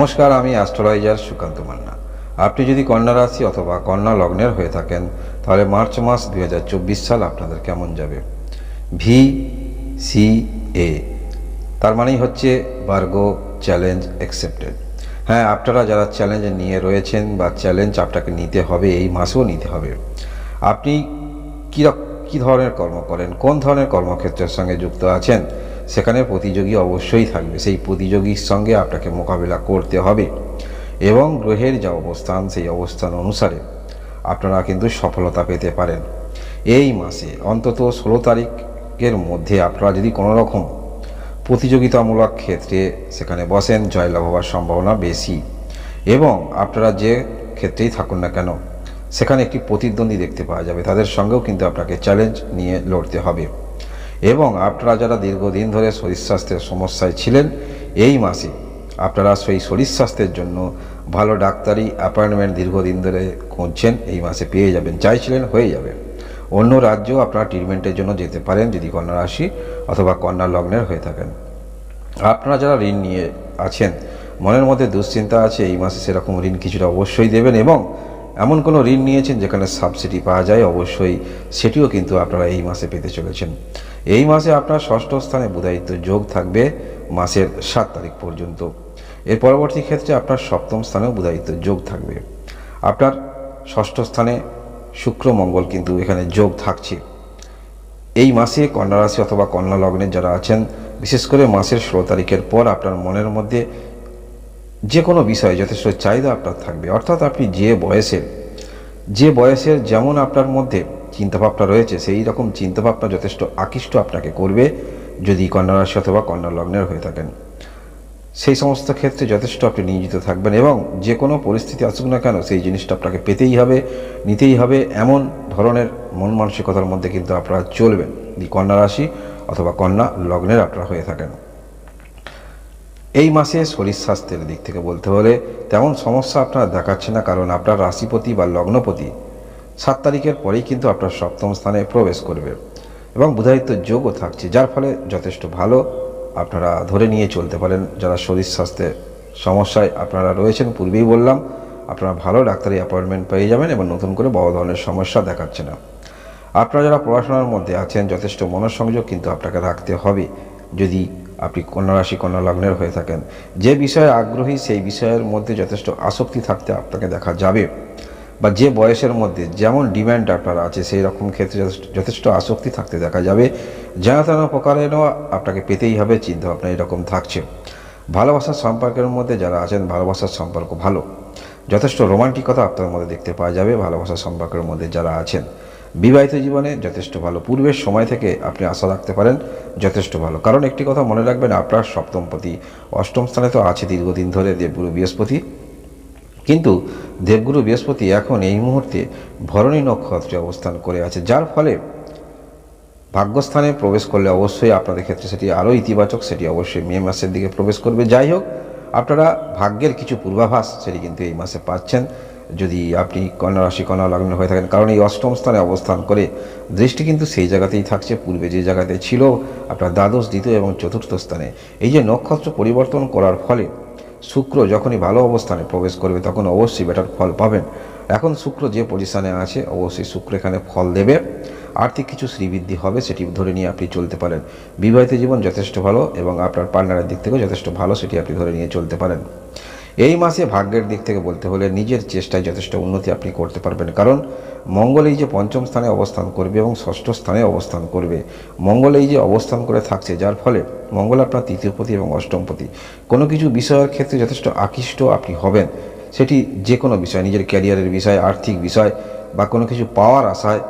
নমস্কার, আমি অ্যাস্ট্রোলজার সুকান্ত মান্না। আপনি যদি কন্যা রাশি অথবা কন্যা লগ্নের হয়ে থাকেন, তাহলে মার্চ মাস দু হাজার চব্বিশ সাল আপনাদের কেমন যাবে? ভি সি এ তার মানেই হচ্ছে বার্গো চ্যালেঞ্জ অ্যাকসেপ্টেড হ্যাঁ আপনারা যারা চ্যালেঞ্জ নিয়ে রয়েছেন বা চ্যালেঞ্জ আপনাকে নিতে হবে, এই মাসেও নিতে হবে। আপনি কী কী ধরনের কর্ম করেন? কোন ধরনের কর্মক্ষেত্রের সঙ্গে যুক্ত আছেন? সেখানে প্রতিযোগী অবশ্যই থাকবে। সেই প্রতিযোগীর সঙ্গে আপনাকে মোকাবিলা করতে হবে এবং গ্রহের যা অবস্থান, সেই অবস্থান অনুসারে আপনারা কিন্তু সফলতা পেতে পারেন। এই মাসে, অন্তত ষোলো তারিখের মধ্যে আপনারা যদি কোনো রকম প্রতিযোগিতামূলক ক্ষেত্রে সেখানে বসেন, জয়লাভ হওয়ার সম্ভাবনা বেশি এবং আপনারা যে ক্ষেত্রেই থাকুন না কেন, সেখানে একটি প্রতিদ্বন্দ্বী দেখতে পাওয়া যাবে। তাদের সঙ্গেও কিন্তু আপনাকে চ্যালেঞ্জ নিয়ে লড়তে হবে। এবং আপনারা যারা দীর্ঘদিন ধরে শরীর স্বাস্থ্যের সমস্যায় ছিলেন, এই মাসে আপনারা সেই শরীর স্বাস্থ্যের জন্য ভালো ডাক্তারি অ্যাপয়েন্টমেন্ট দীর্ঘদিন ধরে খুঁজছেন, এই মাসে পেয়ে যাবেন, চাইছিলেন, হয়ে যাবে। অন্য রাজ্যেও আপনারা ট্রিটমেন্টের জন্য যেতে পারেন, যদি কন্যা রাশি অথবা কন্যা লগ্নের হয়ে থাকেন। আপনারা যারা ঋণ নিয়ে আছেন, মনের মধ্যে দুশ্চিন্তা আছে, এই মাসে সেরকম ঋণ কিছুটা অবশ্যই দেবেন এবং এমন কোনো ঋণ নিয়েছেন যেখানে সাবসিডি পাওয়া যায়? অবশ্যই সেটিও কিন্তু আপনারা এই মাসে পেতে চলেছেন। এই মাসে আপনার ষষ্ঠ স্থানে বুধায়িত্ব যোগ থাকবে মাসের সাত তারিখ পর্যন্ত। এর পরবর্তী ক্ষেত্রে আপনার সপ্তম স্থানেও বুধায়িত্ব যোগ থাকবে। আপনার ষষ্ঠ স্থানে শুক্র, মঙ্গল কিন্তু এখানে যোগ থাকছে। এই মাসে কন্যা রাশি অথবা কন্যা লগ্নে যারা আছেন, বিশেষ করে মাসের ষোলো তারিখের পর আপনার মনের মধ্যে যে কোনো বিষয়ে যথেষ্ট চাহিদা আপনার থাকবে। অর্থাৎ আপনি যে বয়সের যে বয়সের যেমন আপনার মধ্যে চিন্তাভাবনা রয়েছে, সেই রকম চিন্তাভাবনা যথেষ্ট আকৃষ্ট আপনাকে করবে যদি কন্যা রাশি অথবা কন্যা লগ্নের হয়ে থাকেন। সেই সমস্ত ক্ষেত্রে যথেষ্ট আপনি নিয়োজিত থাকবেন এবং যে কোনো পরিস্থিতি আসুক না কেন, সেই জিনিসটা আপনাকে পেতেই হবে, নিতেই হবে এমন ধরনের মন মানসিকতার মধ্যে কিন্তু আপনারা চলবেন। কন্যা রাশি অথবা কন্যা লগ্নের আপনারা হয়ে থাকেন। এই মাসে শরীর স্বাস্থ্যের দিক থেকে বলতে হলে তেমন সমস্যা আপনার দেখাচ্ছে না, কারণ আপনার রাশিপতি বা লগ্নপতি সাত তারিখের পরেই কিন্তু আপনার সপ্তম স্থানে প্রবেশ করবে এবং বুধায়িত্ব যোগও থাকছে, যার ফলে যথেষ্ট ভালো আপনারা ধরে নিয়ে চলতে পারেন। যারা শরীর স্বাস্থ্যের সমস্যায় আপনারা রয়েছেন, পূর্বেই বললাম, আপনারা ভালো ডাক্তারি অ্যাপয়েন্টমেন্ট পেয়ে যাবেন এবং নতুন করে বড় ধরনের সমস্যা দেখাচ্ছে না। আপনারা যারা পড়াশোনার মধ্যে আছেন, যথেষ্ট মনঃসংযোগ কিন্তু আপনাকে রাখতে হবে। যদি আপনি কন্যা রাশি, কন্যা লগ্নের হয়ে থাকেন। যে বিষয়ে আগ্রহী, সেই বিষয়ের মধ্যে যথেষ্ট আসক্তি থাকতে আপনাকে দেখা যাবে। বা যে বয়সের মধ্যে যেমন ডিম্যান্ড আপনার আছে, সেই রকম ক্ষেত্রে যথেষ্ট- আসক্তি থাকতে দেখা যাবে। যেন তেন প্রকারেরও আপনাকে পেতেই হবে চিন্তা ভাবনা এরকম থাকছে। ভালোবাসার সম্পর্কের মধ্যে যারা আছেন, ভালোবাসার সম্পর্ক ভালো। যথেষ্ট রোমান্টিকতা আপনার মধ্যে দেখতে পাওয়া যাবে, ভালোবাসার সম্পর্কের মধ্যে যারা আছেন। বিবাহিত জীবনে যথেষ্ট ভালো। পূর্বের সময় থেকে আপনি আশা রাখতে পারেন যথেষ্ট ভালো। কারণ একটি কথা মনে রাখবেন, আপনার সপ্তমপতি অষ্টম স্থানে তো আছে দীর্ঘদিন ধরে দেবগুরু বৃহস্পতি। কিন্তু দেবগুরু বৃহস্পতি এখন এই মুহূর্তে ভরণী নক্ষত্রে অবস্থান করে আছে, যার ফলে ভাগ্যস্থানে প্রবেশ করলে অবশ্যই আপনাদের ক্ষেত্রে সেটি আরও ইতিবাচক, সেটি অবশ্যই মে মাসের দিকে প্রবেশ করবে। যাই হোক, আপনারা ভাগ্যের কিছু পূর্বাভাস সেটি কিন্তু এই মাসে পাচ্ছেন। যদি আপনি কন্যা রাশি, কন্যা লগ্ন হয়ে থাকেন, কারণ এই অষ্টম স্থানে অবস্থান করে দৃষ্টি কিন্তু সেই জায়গাতেই থাকছে, পূর্বে যে জায়গাতে ছিল আপনার দ্বাদশ, দ্বিতীয় এবং চতুর্থ স্থানে। এই যে নক্ষত্র পরিবর্তন করার ফলে শুক্র যখনই ভালো অবস্থানে প্রবেশ করবে, তখন অবশ্যই বেটার ফল পাবেন। এখন শুক্র যে পজিশনে আছে, অবশ্যই শুক্র এখানে ফল দেবে। আর্থিক কিছু শ্রীবৃদ্ধি হবে, সেটি ধরে নিয়ে আপনি চলতে পারেন। বিবাহিত জীবন যথেষ্ট ভালো এবং আপনার পার্টনারের দিক থেকেও যথেষ্ট ভালো, সেটি আপনি ধরে নিয়ে চলতে পারেন। এই মাসে ভাগ্যের দিক থেকে বলতে হলে নিজের চেষ্টায় যথেষ্ট উন্নতি আপনি করতে পারবেন। কারণ মঙ্গল এই যে পঞ্চম স্থানে অবস্থান করবে এবং ষষ্ঠ স্থানে অবস্থান করবে। মঙ্গল এই যে অবস্থান করে থাকছে, যার ফলে মঙ্গল আপনার তৃতীয়পতি এবং অষ্টমপতি কোনো কিছু বিষয়ের ক্ষেত্রে যথেষ্ট আকৃষ্ট আপনি হবেন, সেটি যে কোনো বিষয়, নিজের ক্যারিয়ারের বিষয়, আর্থিক বিষয় বা কোনো কিছু পাওয়ার আশায়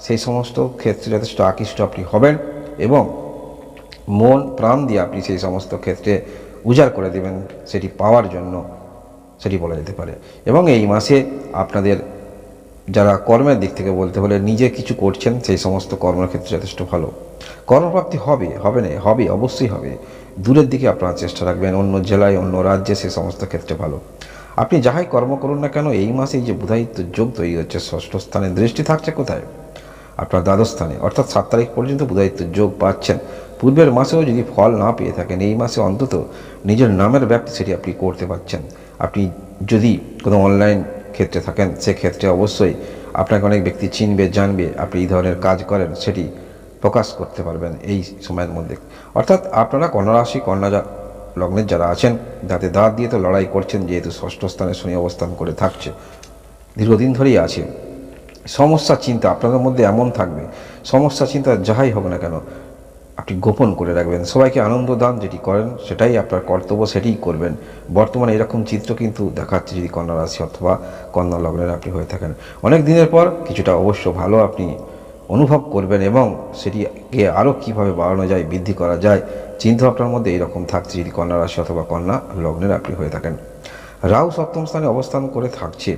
সেই সমস্ত ক্ষেত্রে যথেষ্ট আকৃষ্ট আপনি হবেন এবং মন, প্রাণ দিয়ে আপনি সেই সমস্ত ক্ষেত্রে উজাড় করে দেবেন, সেটি পাওয়ার জন্য সেটি বলা যেতে পারে। এবং এই মাসে আপনাদের যারা কর্মের দিক থেকে বলতে হলে নিজে কিছু করছেন, সেই সমস্ত কর্মের ক্ষেত্রে যথেষ্ট ভালো। কর্মপ্রাপ্তি হবে হবে না, হবে, অবশ্যই হবে। দূরের দিকে আপনারা চেষ্টা রাখবেন, অন্য জেলায়, অন্য রাজ্যে সেই সমস্ত ক্ষেত্রে ভালো। আপনি যাহাই কর্ম করুন না কেন, এই মাসে যে বুধায়িত্ব যোগ তৈরি হচ্ছে, ষষ্ঠ স্থানে দৃষ্টি থাকছে কোথায়? আপনার দ্বাদশ স্থানে, অর্থাৎ সাত তারিখ পর্যন্ত বুধায়িত্ব যোগ পাচ্ছেন। পূর্বের মাসেও যদি ফল না পেয়ে থাকেন, এই মাসে অন্তত নিজের নামের ব্যক্তি সেটি আপনি করতে পারছেন। আপনি যদি কোনো অনলাইন ক্ষেত্রে থাকেন, সেক্ষেত্রে অবশ্যই আপনাকে অনেক ব্যক্তি চিনবে, জানবে, আপনি এই ধরনের কাজ করেন, সেটি প্রকাশ করতে পারবেন এই সময়ের মধ্যে। অর্থাৎ আপনারা কন্যা রাশি, কন্যা লগ্নের যারা আছেন দাঁতে দাঁত দিয়ে তো লড়াই করছেন, যেহেতু ষষ্ঠ স্থানে শনি অবস্থান করে থাকছে, দীর্ঘদিন ধরেই আছে সমস্যা, চিন্তা আপনাদের মধ্যে এমন থাকবে, সমস্যা, চিন্তা যাহাই হোক না কেন আপনি গোপন করে রাখবেন। সবাইকে আনন্দ দান যেটি করেন, সেটাই আপনার কর্তব্য, সেটিই করবেন। বর্তমানে এরকম চিত্র কিন্তু দেখাচ্ছে যদি কন্যা রাশি অথবা কন্যা লগ্নের আপনি হয়ে থাকেন। অনেক দিনের পর কিছুটা অবশ্য ভালো আপনি অনুভব করবেন এবং সেটিকে আরও কীভাবে বাড়ানো যায়, বৃদ্ধি করা যায়, চিন্তা ভাবনার মধ্যে এইরকম থাকছে যদি কন্যা রাশি অথবা কন্যা লগ্নের আপনি হয়ে থাকেন। রাহু সপ্তম স্থানে অবস্থান করে থাকছে।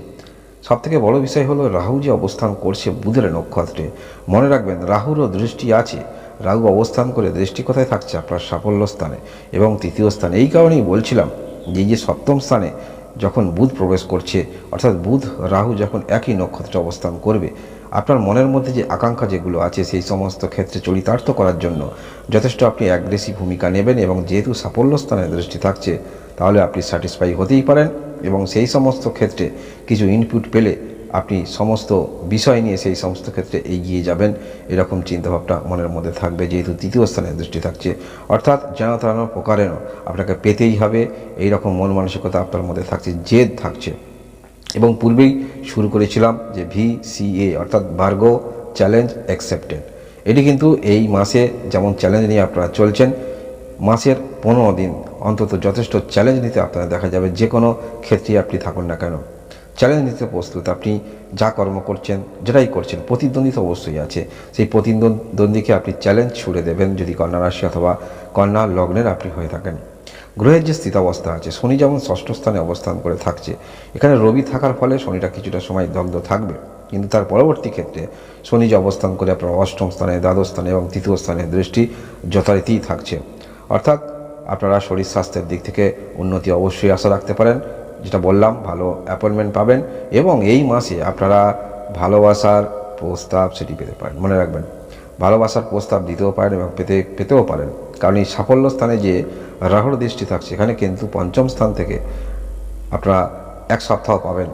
সব থেকে বড় বিষয় হলো রাহু যে অবস্থান করছে বুধের নক্ষত্রে। মনে রাখবেন, রাহুরও দৃষ্টি আছে। রাহু অবস্থান করে দৃষ্টি কোথায় থাকছে? আপনার সাফল্য স্থানে। এবং তৃতীয় স্থানে, এই কারণেই বলছিলাম যে যে সপ্তম স্থানে যখন বুধ প্রবেশ করছে, অর্থাৎ বুধ, রাহু যখন একই নক্ষত্রে অবস্থান করবে, আপনার মনের মধ্যে যে আকাঙ্ক্ষা যেগুলো আছে, সেই সমস্ত ক্ষেত্রে চরিতার্থ করার জন্য যথেষ্ট আপনি অ্যাগ্রেসিভ ভূমিকা নেবেন এবং যেহেতু সাফল্য স্থানে দৃষ্টি থাকছে, তাহলে আপনি স্যাটিসফাই হতেই পারেন এবং সেই সমস্ত ক্ষেত্রে কিছু ইনপুট পেলে আপনি সমস্ত বিষয় নিয়ে সেই সমস্ত ক্ষেত্রে এগিয়ে যাবেন। এরকম চিন্তাভাবনা মনের মধ্যে থাকবে, যেহেতু তৃতীয় স্থানে দৃষ্টি থাকছে। অর্থাৎ যেন তেন প্রকারেণ আপনাকে পেতেই হবে। এই রকম মন মানসিকতা আপনার মধ্যে থাকছে, জেদ থাকছে। এবং পূর্বেই শুরু করেছিলাম যে ভি সি এ, অর্থাৎ ভার্গো চ্যালেঞ্জ অ্যাকসেপ্টেড। এটি কিন্তু এই মাসে যেমন চ্যালেঞ্জ নিয়ে আপনারা চলছেন, মাসের পনেরো দিন অন্তত যথেষ্ট চ্যালেঞ্জ নিতে আপনারা দেখা যাবে। যে কোনো ক্ষেত্রে আপনি থাকুন না কেন। চ্যালেঞ্জ নিতে প্রস্তুত আপনি যা কর্ম করছেন, যেটাই করছেন প্রতিদ্বন্দ্বিতা অবশ্যই আছে। সেই প্রতিদ্বন্দ্বীকে আপনি চ্যালেঞ্জ ছুড়ে দেবেন যদি কন্যা রাশি অথবা কন্যা লগ্নের আপনি হয়ে থাকেন। গ্রহের যে স্থিতাবস্থা আছে, শনি যেমন ষষ্ঠ স্থানে অবস্থান করে থাকছে, এখানে রবি থাকার ফলে শনিটা কিছুটা সময় দগ্ধ থাকবে। কিন্তু তার পরবর্তী ক্ষেত্রে শনি যে অবস্থান করে আপনার অষ্টম স্থানে, দ্বাদশ স্থানে এবং তৃতীয় স্থানে দৃষ্টি যথারীতিই থাকছে। অর্থাৎ আপনারা শরীর স্বাস্থ্যের দিক থেকে উন্নতি অবশ্যই আশা রাখতে পারেন। যেটা বললাম, ভালো অ্যাপয়েন্টমেন্ট পাবেন এবং এই মাসে আপনারা ভালোবাসার প্রস্তাব সেটি পেতে পারেন। মনে রাখবেন, ভালোবাসার প্রস্তাব দিতেও পারেন এবং পেতে, পেতেও পারেন। কারণ এই সাফল্য স্থানে যে রাহুর দৃষ্টি থাকছে, এখানে কিন্তু পঞ্চম স্থান থেকে আপনারা এক সপ্তাহ পাবেন।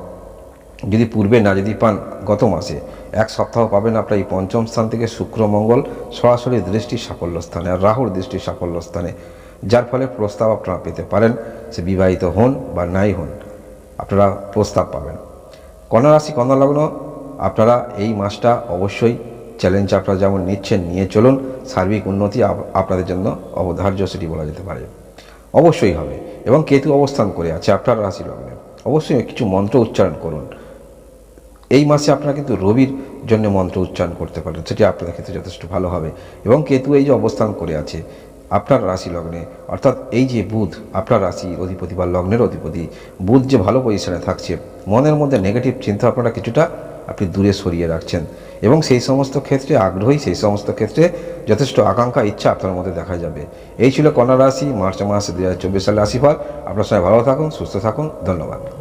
যদি পূর্বে না যদি পান গত মাসে, এক সপ্তাহ পাবেন আপনার এই পঞ্চম স্থান থেকে শুক্র, মঙ্গল সরাসরি দৃষ্টি সাফল্য স্থানে আর রাহুর দৃষ্টি সাফল্য স্থানে। যার ফলে প্রস্তাব আপনারা পেতে পারেন সে বিবাহিত হন বা নাই হন। আপনারা প্রস্তাব পাবেন। কন্যা রাশি, কন্যা লগ্ন, আপনারা এই মাসটা অবশ্যই চ্যালেঞ্জ আপনারা যেমন নিচ্ছেন, নিয়ে চলুন। সার্বিক উন্নতি আপনাদের জন্য অবধার্য সেটি বলা যেতে পারে। অবশ্যই হবে। এবং কেতু অবস্থান করে আছে আপনার রাশি লগ্নে। অবশ্যই কিছু মন্ত্র উচ্চারণ করুন। এই মাসে আপনারা কিন্তু রবির জন্য মন্ত্র উচ্চারণ করতে পারেন। সেটি আপনাদের ক্ষেত্রে যথেষ্ট ভালো হবে। এবং কেতু এই যে অবস্থান করে আছে আপনার রাশি লগ্নে, অর্থাৎ এই যে বুধ, আপনার রাশির অধিপতি বা লগ্নের অধিপতি, বুধ যে ভালো পজিশনে থাকছে, মনের মধ্যে নেগেটিভ চিন্তা আপনারা কিছুটা আপনি দূরে সরিয়ে রাখছেন। এবং সেই সমস্ত ক্ষেত্রে আগ্রহী, সেই সমস্ত ক্ষেত্রে যথেষ্ট আকাঙ্ক্ষা, ইচ্ছা আপনার মধ্যে দেখা যাবে। এই ছিল কন্যা রাশি, মার্চ মাস দু হাজার চব্বিশ সালের রাশিফল। আপনার সঙ্গে ভালো থাকুন, সুস্থ থাকুন, ধন্যবাদ।